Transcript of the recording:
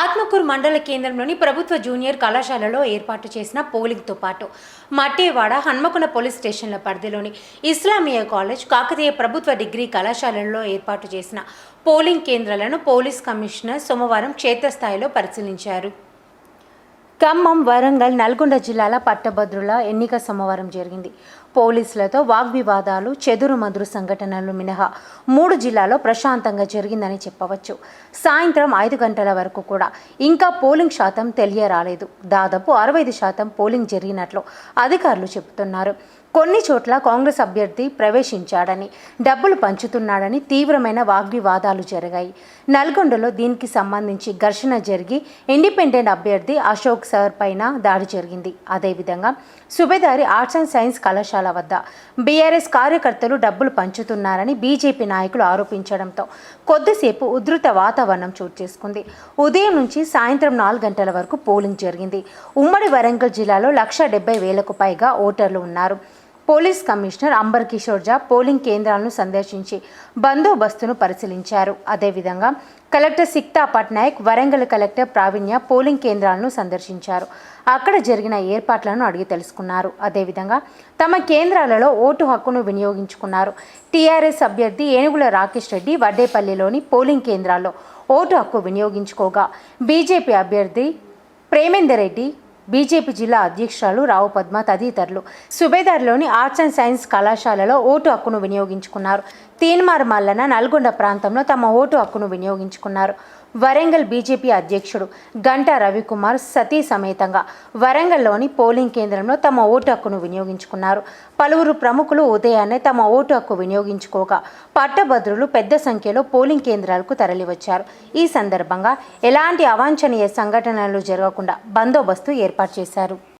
ఆత్మకూరు మండల కేంద్రంలోని ప్రభుత్వ జూనియర్ కళాశాలలో ఏర్పాటు చేసిన పోలింగ్తో పాటు మట్టేవాడ హన్మకొండ పోలీస్ స్టేషన్ల పరిధిలోని ఇస్లామియా కాలేజ్ కాకతీయ ప్రభుత్వ డిగ్రీ కళాశాలల్లో ఏర్పాటు చేసిన పోలింగ్ కేంద్రాలను పోలీస్ కమిషనర్ సోమవారం క్షేత్రస్థాయిలో పరిశీలించారు. ఖమ్మం వరంగల్ నల్గొండ జిల్లాల పట్టభద్రుల ఎన్నిక సోమవారం జరిగింది. పోలీసులతో వాగ్వివాదాలు చెదురు మదురు సంఘటనలు మినహా మూడు జిల్లాలో ప్రశాంతంగా జరిగిందని చెప్పవచ్చు. సాయంత్రం ఐదు గంటల వరకు కూడా ఇంకా పోలింగ్ శాతం తెలియరాలేదు. దాదాపు అరవై శాతం పోలింగ్ జరిగినట్లు అధికారులు చెబుతున్నారు. కొన్ని చోట్ల కాంగ్రెస్ అభ్యర్థి ప్రవేశించాడని డబ్బులు పంచుతున్నాడని తీవ్రమైన వాగ్వివాదాలు జరిగాయి. నల్గొండలో దీనికి సంబంధించి ఘర్షణ జరిగి ఇండిపెండెంట్ అభ్యర్థి అశోక్ సార్ పైన దాడి జరిగింది. అదేవిధంగా సుబేదారి ఆర్ట్స్ అండ్ సైన్స్ కళాశాల వద్ద. బీఆర్ఎస్ కార్యకర్తలు డబ్బులు పంచుతున్నారని బీజేపీ నాయకులు ఆరోపించడంతో కొద్దిసేపు ఉధృత వాతావరణం చోటు చేసుకుంది. ఉదయం నుంచి సాయంత్రం నాలుగు గంటల వరకు పోలింగ్ జరిగింది. ఉమ్మడి వరంగల్ జిల్లాలో లక్ష డెబ్బై వేలకు పైగా ఓటర్లు ఉన్నారు. పోలీస్ కమిషనర్ అంబర్ కిషోర్ జా పోలింగ్ కేంద్రాలను సందర్శించి బందోబస్తును పరిశీలించారు. అదేవిధంగా collector Sikta Patnaik Warangal collector Pravinya polling కేంద్రాలను సందర్శించారు. అక్కడ జరిగిన ఏర్పాట్లను అడిగి తెలుసుకున్నారు. అదేవిధంగా తమ కేంద్రాలలో ఓటు హక్కును వినియోగించుకున్నారు. టీఆర్ఎస్ అభ్యర్థి ఏనుగుల రాకేష్ రెడ్డి వడ్డేపల్లిలోని పోలింగ్ కేంద్రాల్లో ఓటు హక్కు వినియోగించుకోగా. బీజేపీ అభ్యర్థి ప్రేమేందర్ రెడ్డి బీజేపీ జిల్లా అధ్యక్షురాలు రావు పద్మ తదితరులు. సుబేదార్లోని ఆర్ట్స్ అండ్ సైన్స్ కళాశాలలో ఓటు హక్కును వినియోగించుకున్నారు. తీన్మార్ మల్లన నల్గొండ ప్రాంతంలో తమ ఓటు హక్కును వినియోగించుకున్నారు. వరంగల్ బీజేపీ అధ్యక్షుడు గంటా రవికుమార్ సతీ సమేతంగా వరంగల్లోని పోలింగ్ కేంద్రంలో తమ ఓటు హక్కును వినియోగించుకున్నారు. పలువురు ప్రముఖులు ఉదయాన్నే తమ ఓటు హక్కు వినియోగించుకోగా పట్టభద్రులు పెద్ద సంఖ్యలో పోలింగ్ కేంద్రాలకు తరలివచ్చారు. ఈ సందర్భంగా ఎలాంటి అవాంఛనీయ సంఘటనలు జరగకుండా బందోబస్తు ఏర్పాటు చేశారు.